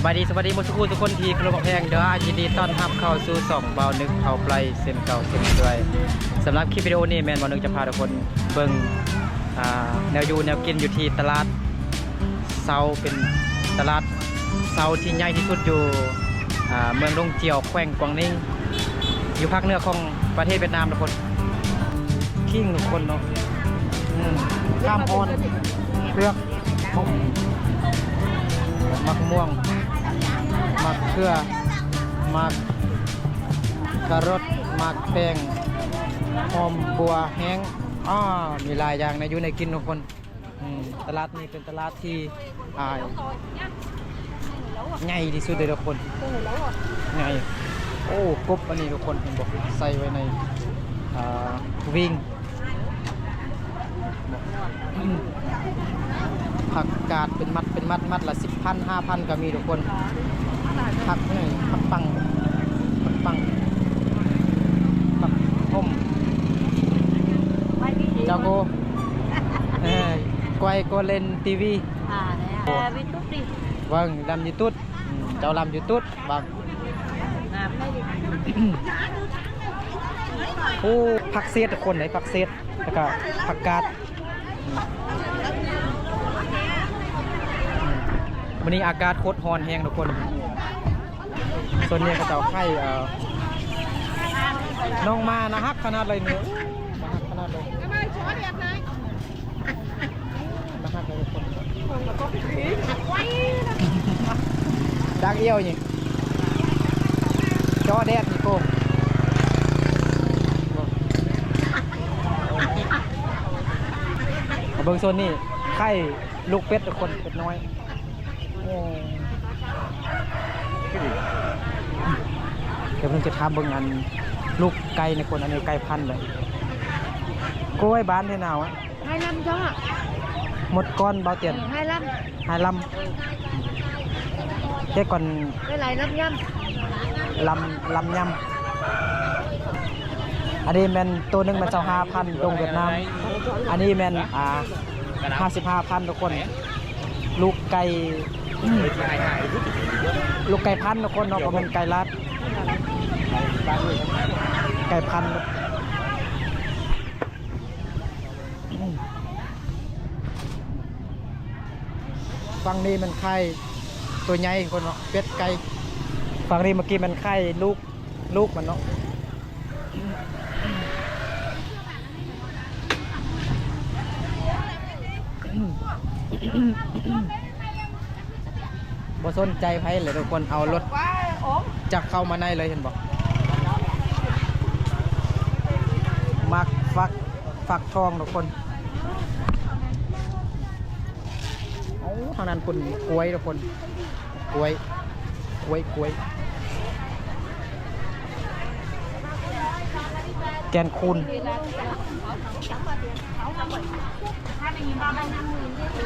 สบายดีสวัสดีหมดทุกคนทุกคนที่เคารพแพงเด้อยินดีต้อนรับเข้าสู่สองเบานึกเผาไฟเส้นเก่าเส้นเคยสำหรับคลิปวิดีโอนี้แมนเบานึกจะพาทุกคนเบิ่งแนวอยู่แนวกินอยู่ที่ตลาดเซาเป็นตลาดเซาที่ใหญ่ที่สุดอยู่เมืองดงเจียวแขวงกวางนิ่งอยู่ภาคเหนือของประเทศเวียดนามทุกคนคิงทุกคนเนาะข้ามออนเลือกมะมักม่วง มักเขือมักกระรดมักแป้งหอมบัวแห้งอ้อมีหลายอย่างในอยู่ในกินทุกคนตลาดนี้เป็นตลาดที่ใหญ่ที่สุดเลยทุกคนใหญ่โอ้กบอันนี้ทุกคนเห็นบอกใส่ไว้ในวิ่งผักกาดเป็นมัดเป็นมัดมัดละสิบพันห้าพันก็มีทุกคน ผักนี่ผักปังผักปังผักต้มเจ้าโกเอ้ยกวยโกเลนทีวี À đấy à. À, bên túc đi. วังลำยูตุดอืมเจ้าลำยูตุดบาง Làm đây đi. โอ้ผักเสียดทุกคนไหนผักเสียดแล้วก็ผักกาดอืมวันนี้อากาศโคตรร้อนแห้งทุกคน ส่วนนี้ก็เจ้าไข่เอ่อน้องมานะฮักขนาดเลยเนี่ยมาฮักขนาดเลยมาฮักเลยทุกคนดักเอี้ยวนี่จอแดดนี่โกเอาเบิ้งโซนนี่ไข่ลูกเป็ดคนเป็ดน้อยโอ้ เดี๋ยวเพิ่งจะทำเบิ่งอันลูกไก่ในคนอันนี้ไก่พันธุ์เลยกล้วยบ้านที่นาวอะ Hai năm cho ạ. หมดก้อนเบาเตียน Ừ, Hai năm. หายลำแค่ก่อน Cái này năm nhăm. ลำลำยำอันนี้แมนตัวหนึงมันเจ้าห้าพันตรงเวียดนาม อันนี้แมนอ่าห้าสิบห้าพันทุกคน ลูกไก่ ลูกไก่พันธุ์ทุกคนเนาะเพราะมันไก่ลัด ไก่พันธุ์ฝั่งนี้มันไข่ตัวใหญ่คนเนาะเป็ดไก่ฝั่งนี้เมื่อกี้มันไข่ลูกลูกมันเนาะ บ่สนใจไผเลยทุกคนเอารถจักเข้ามาในเลยเห็นบอกมักฟักฟักทองทุกคนโอ้ทางนั้นคุณกล้วยทุกคนกล้วยกล้วยกล้วยแกนคูณ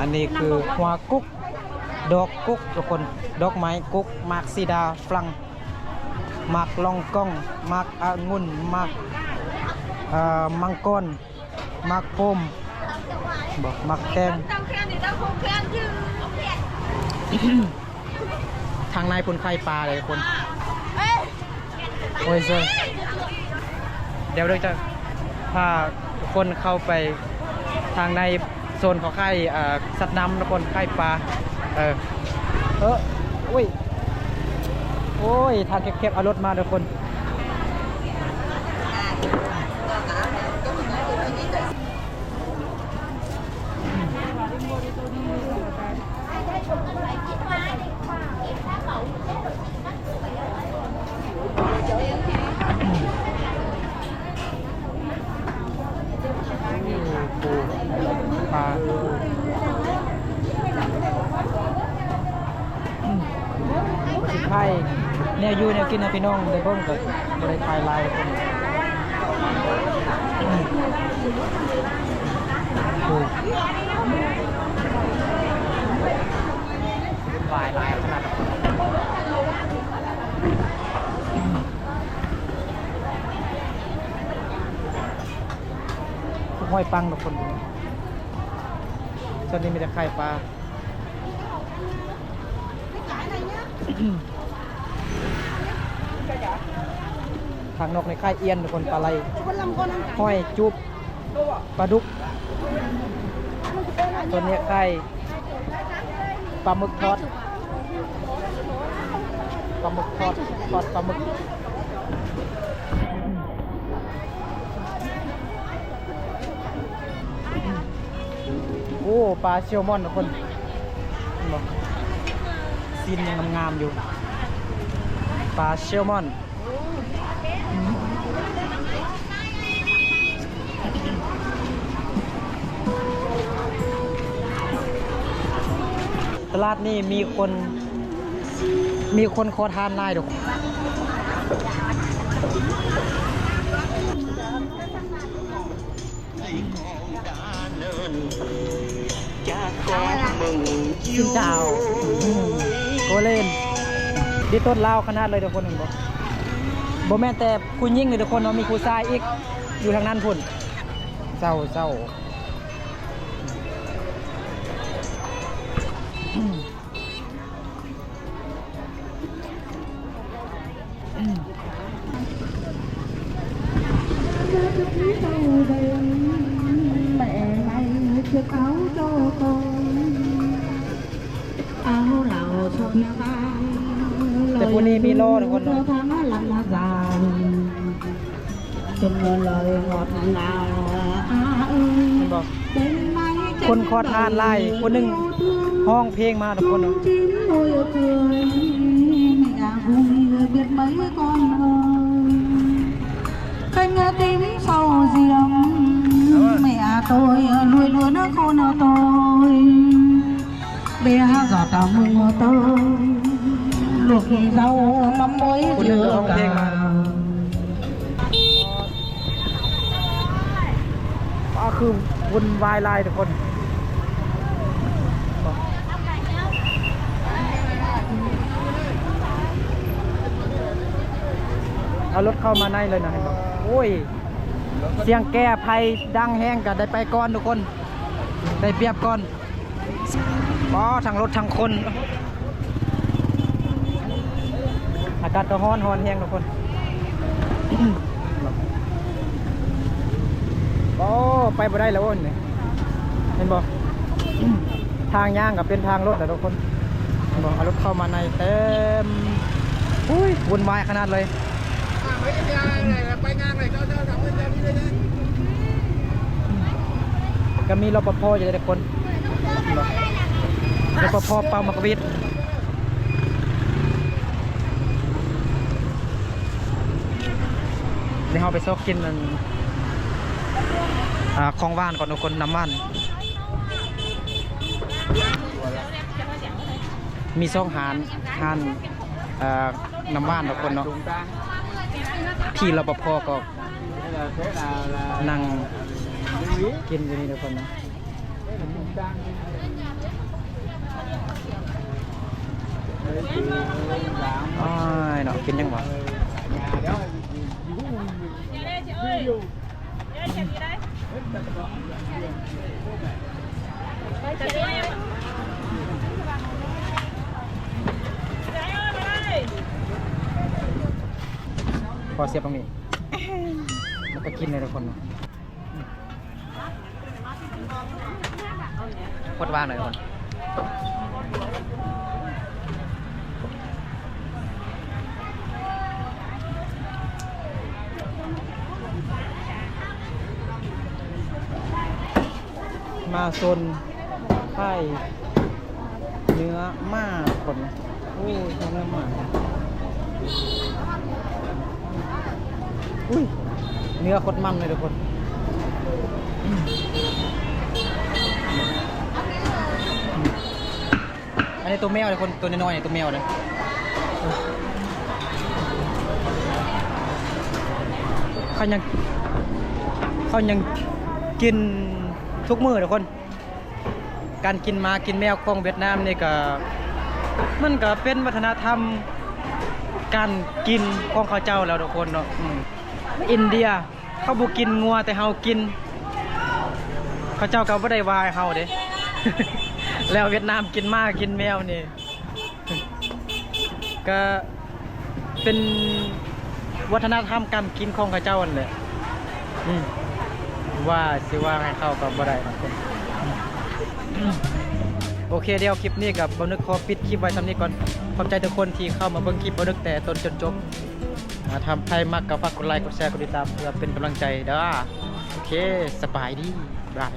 อันนี้คือหัวกุ๊ก ดอกกุ๊กทุกคนดอกไม้กุ๊กมากซีดาฝรั่งมากลองกองมากองุ่นมากมังกรมักโปมบอกมักแตงทางในพุ่นไข่ปลาเลยคนโอ้ยเซอเดี๋ยวเราจะพาคนเข้าไปทางในโซนของไข่สัตว์น้ำทุกคนไข่ปลา เออ เอออุ้ย โอ้ยทางแคบๆเอารถมาทุกคน ปูปลาสิไข่เนี่ยอยู่เนี่ย กินนะพี่น้องได้เบิ่งก็บ่ได้ถ่ายลายคนอืมปูลายลายขนาดห้อยปังทุกคนส่วนนี้มีแต่ไข่ปลา ทางนกในค่ายเอียนทุกคนปลาไหลห้อยจุบปลาดุกตัวนี้ค่ายปลาหมึกทอดปลาหมึกทอดทอดปลาหมึกโอ้ปลาเชลมอนทุกคนเห็นบ่ซีนยังงามๆอยู่ป ลาเชลมอนตลาดนี่มีคนมีคนขอทานนายดอกสินเจ้าอืมโกเล่น ดิต้นเลาขนาดเลยทุกคนเห็นบ่บ่แม่แต่คุณยิ่งเลยทุกคนเนาะมีครูทรายอีกอยู่ทางนั้นพุ่นเศร้าเศร้า แต่พวกนี้มีโล่ทุกคน cho เนาะ tháng lắm là dài từng lời ngọt ngào à เห็น ơi บอก bên mái คนขอทานไล่คนหนึ่งห้องเพลงมาทุกคนเนาะ chín môi cười mẹ vui biết mấy con ơi kênh tím sau giềng mẹ tôi nuôi luôn nó con tôi bé giọt tàu mưa tôi luộc rau mắm muối Cô đừng chưa không cả khen mà. ก็คือวุ่นวายไล่ทุกคนเอารถเข้ามาในเลยนะเห็นบ่โอ้ย เสียงแก้ภัยดังแห้งกันได้ไปก่อนทุกคน ได้เปรียบก่อนก็ทั้งรถทั้งคน อากาศก็ร้อนร้อนแห้งทุกคนโอ้ไปบ่ได้แล้วโอ้ยนี่เห็นบ่ทางย่างกับเป็นทางรถแต่ทุกคนเห็นบ่เอารถเข้ามาในเต็มอุ้ยวุ่นวายขนาดเลยก็มีรปภอยู่แต่คนรปภเป่ามากวิด เดี๋ยวเราไปซอกกินมันอ่าของว่านก่อนทุกคนน้ำมันมีซองหานหานอ่าน้ำมันทุกคนเนาะพี่รปภก็นั่งกินอยู่นี่ทุกคนนะอ้ายเนาะกินยังวะ พอเสียบตรงนี้แล้วก็กินเลยทุกคนนะโคตรว่างเลยทุกคน มาโซนค่เนื้อมาคนโอ้ยเนื้อมาอุ้ยเนื้อโคตรมันเลยทุกคนอันนี้ตัวแมวเลยคนตัวน้อยๆเนี่ยตัวแมวเลยเขายังเขายังกิน ทุกมือทุกคน การกินมากินแมวของเวียดนามนี่ก็มันก็เป็นวัฒนธรรมการกินของเขาเจ้าแล้วทุกคนเนาะอินเดียเขาบุกินงัวแต่เฮากิน เขาเจ้าก็บ่ได้วายเฮาเด้แล้วเวียดนามกินมากกินแมวนี่ก็เป็นวัฒนธรรมการกินของเขาเจ้านั่นแหละอืม ว่าสิว่าให้เข้ากับบ่ได้บางคนอืมโอเคเดี๋ยวคลิปนี้กับบนึกขอปิดคลิปไว้ทำนี้ก่อนขอบใจทุกคนที่เข้ามาเบิ่งคลิปบนึกแต่ต้นจนจบอ่าทำให้มากกับฝากกดไลค์กดแชร์กดติดตามเพื่อเป็นกำลังใจเด้อโอเคสบายดีบาย